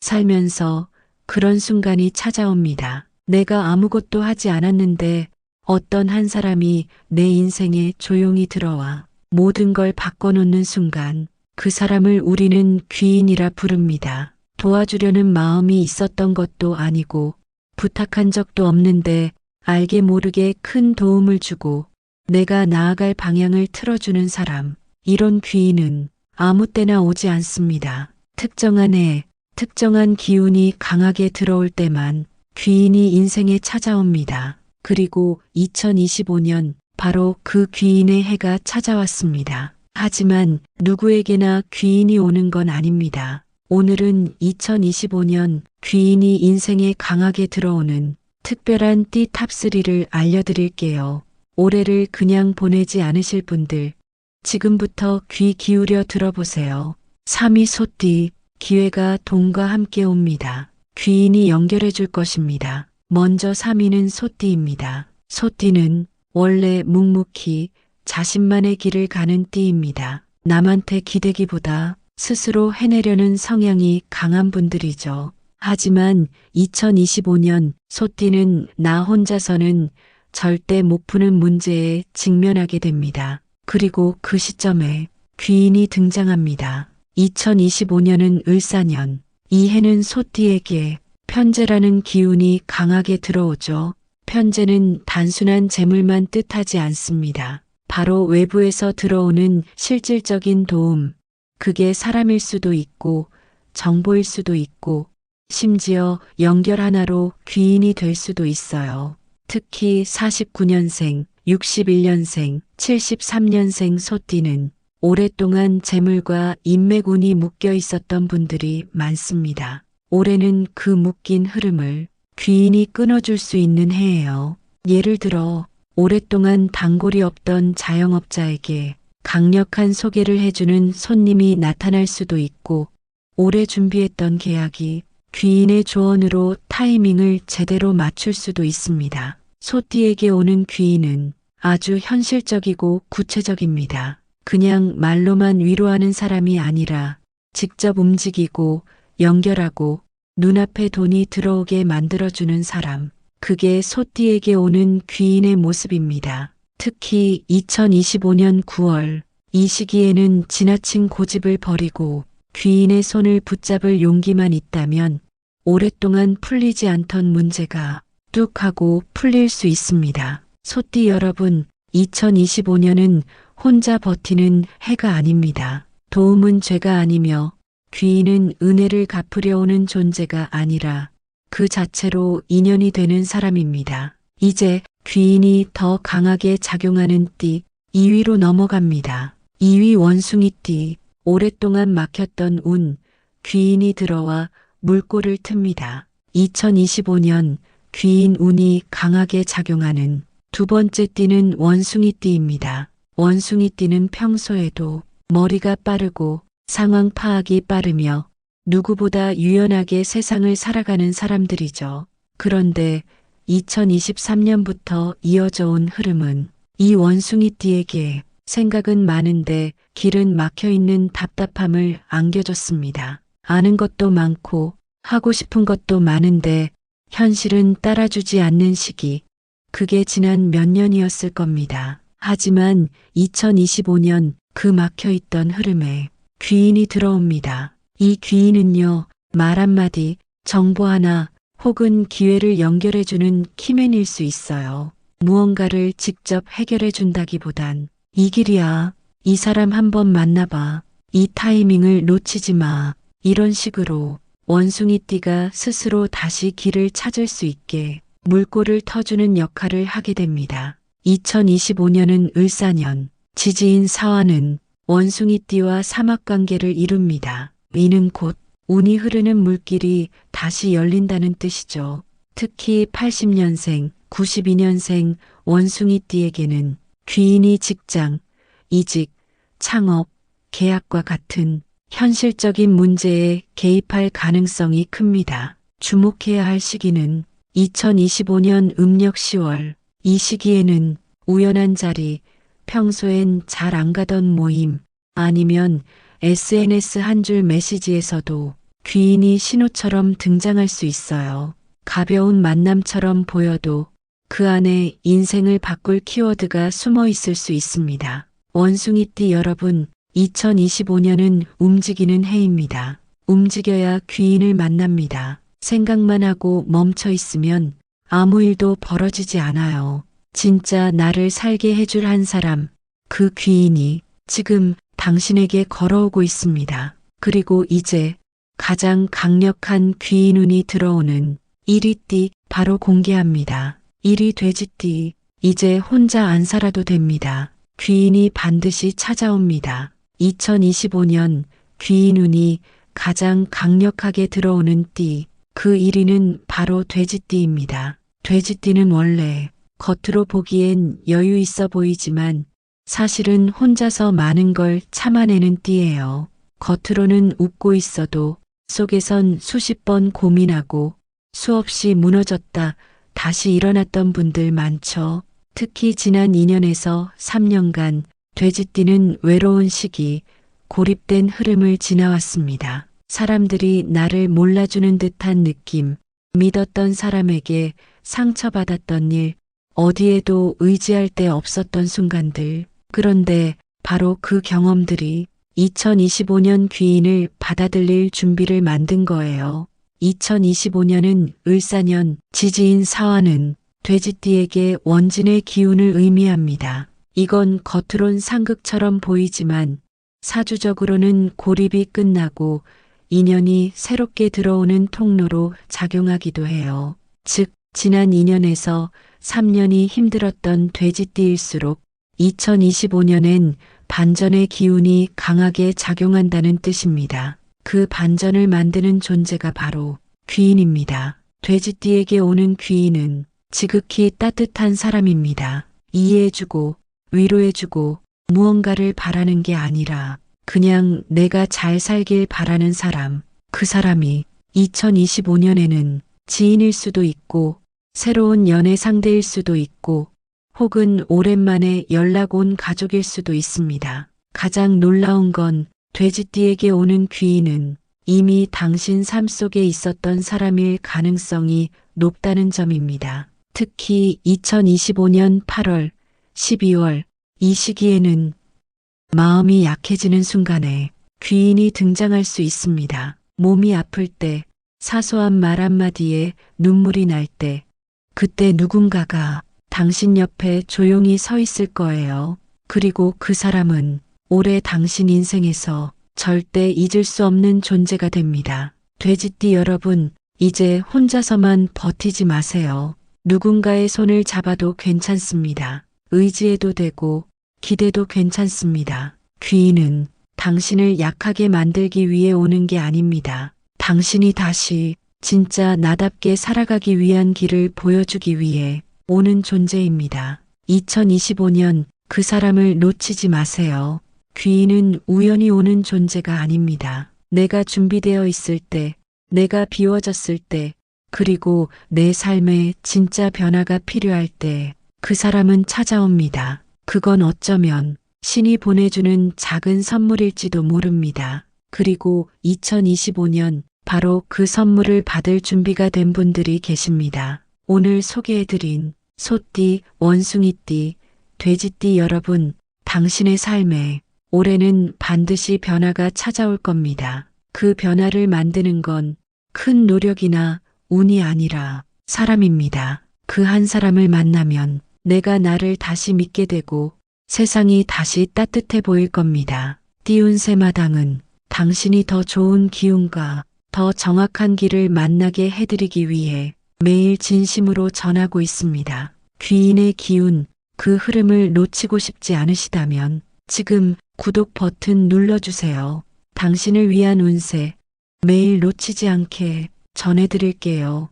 살면서 그런 순간이 찾아옵니다. 내가 아무것도 하지 않았는데 어떤 한 사람이 내 인생에 조용히 들어와 모든 걸 바꿔놓는 순간 그 사람을 우리는 귀인이라 부릅니다. 도와주려는 마음이 있었던 것도 아니고 부탁한 적도 없는데 알게 모르게 큰 도움을 주고 내가 나아갈 방향을 틀어주는 사람. 이런 귀인은 아무 때나 오지 않습니다. 특정한 해, 특정한 기운이 강하게 들어올 때만 귀인이 인생에 찾아옵니다. 그리고 2025년 바로 그 귀인의 해가 찾아왔습니다. 하지만 누구에게나 귀인이 오는 건 아닙니다. 오늘은 2025년 귀인이 인생에 강하게 들어오는 특별한 띠 탑3를 알려드릴게요. 올해를 그냥 보내지 않으실 분들, 지금부터 귀 기울여 들어보세요. 3위 소띠, 기회가 돈과 함께 옵니다. 귀인이 연결해 줄 것입니다. 먼저 3위는 소띠입니다. 소띠는 원래 묵묵히 자신만의 길을 가는 띠입니다. 남한테 기대기보다 스스로 해내려는 성향이 강한 분들이죠. 하지만 2025년 소띠는 나 혼자서는 절대 못 푸는 문제에 직면하게 됩니다. 그리고 그 시점에 귀인이 등장합니다. 2025년은 을사년. 이 해는 소띠에게 편재라는 기운이 강하게 들어오죠. 편재는 단순한 재물만 뜻하지 않습니다. 바로 외부에서 들어오는 실질적인 도움. 그게 사람일 수도 있고, 정보일 수도 있고, 심지어 연결 하나로 귀인이 될 수도 있어요. 특히 49년생, 61년생, 73년생 소띠는 오랫동안 재물과 인맥운이 묶여 있었던 분들이 많습니다. 올해는 그 묶인 흐름을 귀인이 끊어줄 수 있는 해예요. 예를 들어 오랫동안 단골이 없던 자영업자에게 강력한 소개를 해주는 손님이 나타날 수도 있고 오래 준비했던 계약이 귀인의 조언으로 타이밍을 제대로 맞출 수도 있습니다. 소띠에게 오는 귀인은 아주 현실적이고 구체적입니다. 그냥 말로만 위로하는 사람이 아니라 직접 움직이고 연결하고 눈앞에 돈이 들어오게 만들어주는 사람. 그게 소띠에게 오는 귀인의 모습입니다. 특히 2025년 9월 이 시기에는 지나친 고집을 버리고 귀인의 손을 붙잡을 용기만 있다면 오랫동안 풀리지 않던 문제가 뚝 하고 풀릴 수 있습니다. 소띠 여러분, 2025년은 혼자 버티는 해가 아닙니다. 도움은 죄가 아니며 귀인은 은혜를 갚으려 오는 존재가 아니라 그 자체로 인연이 되는 사람입니다. 이제 귀인이 더 강하게 작용하는 띠 2위로 넘어갑니다. 2위 원숭이 띠 오랫동안 막혔던 운 귀인이 들어와 물꼬를 틉니다. 2025년 귀인 운이 강하게 작용하는 두 번째 띠는 원숭이 띠입니다. 원숭이 띠는 평소에도 머리가 빠르고 상황 파악이 빠르며 누구보다 유연하게 세상을 살아가는 사람들이죠. 그런데 2023년부터 이어져 온 흐름은 이 원숭이 띠에게 생각은 많은데 길은 막혀 있는 답답함을 안겨줬습니다. 아는 것도 많고 하고 싶은 것도 많은데 현실은 따라주지 않는 시기. 그게 지난 몇 년이었을 겁니다. 하지만 2025년 그 막혀 있던 흐름에 귀인이 들어옵니다. 이 귀인은요, 말 한마디, 정보 하나, 혹은 기회를 연결해주는 키맨일 수 있어요. 무언가를 직접 해결해 준다기보단 이 길이야. 이 사람 한번 만나봐. 이 타이밍을 놓치지 마. 이런 식으로 원숭이띠가 스스로 다시 길을 찾을 수 있게 물꼬를 터주는 역할을 하게 됩니다. 2025년은 을사년, 지지인 사화는 원숭이띠와 사막관계를 이룹니다. 이는 곧 운이 흐르는 물길이 다시 열린다는 뜻이죠. 특히 80년생, 92년생 원숭이띠에게는 귀인이 직장, 이직, 창업, 계약과 같은 현실적인 문제에 개입할 가능성이 큽니다. 주목해야 할 시기는 2025년 음력 10월. 이 시기에는 우연한 자리, 평소엔 잘 안 가던 모임, 아니면 SNS 한 줄 메시지에서도 귀인이 신호처럼 등장할 수 있어요. 가벼운 만남처럼 보여도 그 안에 인생을 바꿀 키워드가 숨어 있을 수 있습니다. 원숭이띠 여러분, 2025년은 움직이는 해입니다. 움직여야 귀인을 만납니다. 생각만 하고 멈춰 있으면 아무 일도 벌어지지 않아요. 진짜 나를 살게 해줄 한 사람, 그 귀인이 지금 당신에게 걸어오고 있습니다. 그리고 이제 가장 강력한 귀인 운이 들어오는 1위띠 바로 공개합니다. 1위 돼지띠, 이제 혼자 안 살아도 됩니다. 귀인이 반드시 찾아옵니다. 2025년 귀인 운이 가장 강력하게 들어오는 띠, 그 1위는 바로 돼지띠입니다. 돼지띠는 원래 겉으로 보기엔 여유 있어 보이지만 사실은 혼자서 많은 걸 참아내는 띠예요. 겉으로는 웃고 있어도 속에선 수십 번 고민하고 수없이 무너졌다 다시 일어났던 분들 많죠. 특히 지난 2년에서 3년간 돼지띠는 외로운 시기, 고립된 흐름을 지나왔습니다. 사람들이 나를 몰라주는 듯한 느낌, 믿었던 사람에게 상처받았던 일, 어디에도 의지할 데 없었던 순간들. 그런데 바로 그 경험들이 2025년 귀인을 받아들일 준비를 만든 거예요. 2025년은 을사년, 지지인 사화는 돼지띠에게 원진의 기운을 의미합니다. 이건 겉으론 상극처럼 보이지만 사주적으로는 고립이 끝나고 인연이 새롭게 들어오는 통로로 작용하기도 해요. 즉, 지난 2년에서 3년이 힘들었던 돼지띠일수록 2025년엔 반전의 기운이 강하게 작용한다는 뜻입니다. 그 반전을 만드는 존재가 바로 귀인입니다. 돼지띠에게 오는 귀인은 지극히 따뜻한 사람입니다. 이해해주고 위로해주고 무언가를 바라는 게 아니라 그냥 내가 잘 살길 바라는 사람, 그 사람이 2025년에는 지인일 수도 있고 새로운 연애 상대일 수도 있고 혹은 오랜만에 연락 온 가족일 수도 있습니다. 가장 놀라운 건 돼지띠에게 오는 귀인은 이미 당신 삶 속에 있었던 사람일 가능성이 높다는 점입니다. 특히 2025년 8월, 12월 이 시기에는 마음이 약해지는 순간에 귀인이 등장할 수 있습니다. 몸이 아플 때, 사소한 말 한마디에 눈물이 날 때, 그때 누군가가 당신 옆에 조용히 서 있을 거예요. 그리고 그 사람은 올해 당신 인생에서 절대 잊을 수 없는 존재가 됩니다. 돼지띠 여러분, 이제 혼자서만 버티지 마세요. 누군가의 손을 잡아도 괜찮습니다. 의지해도 되고 기대도 괜찮습니다. 귀인은 당신을 약하게 만들기 위해 오는 게 아닙니다. 당신이 다시 진짜 나답게 살아가기 위한 길을 보여주기 위해 오는 존재입니다. 2025년 그 사람을 놓치지 마세요. 귀인은 우연히 오는 존재가 아닙니다. 내가 준비되어 있을 때, 내가 비워졌을 때, 그리고 내 삶에 진짜 변화가 필요할 때, 그 사람은 찾아옵니다. 그건 어쩌면 신이 보내주는 작은 선물일지도 모릅니다. 그리고 2025년 바로 그 선물을 받을 준비가 된 분들이 계십니다. 오늘 소개해드린 소띠, 원숭이띠, 돼지띠 여러분, 당신의 삶에 올해는 반드시 변화가 찾아올 겁니다. 그 변화를 만드는 건 큰 노력이나 운이 아니라 사람입니다. 그 한 사람을 만나면 내가 나를 다시 믿게 되고 세상이 다시 따뜻해 보일 겁니다. 띄운 새마당은 당신이 더 좋은 기운과 더 정확한 길을 만나게 해드리기 위해 매일 진심으로 전하고 있습니다. 귀인의 기운, 그 흐름을 놓치고 싶지 않으시다면 지금 구독 버튼 눌러주세요. 당신을 위한 운세 매일 놓치지 않게 전해드릴게요.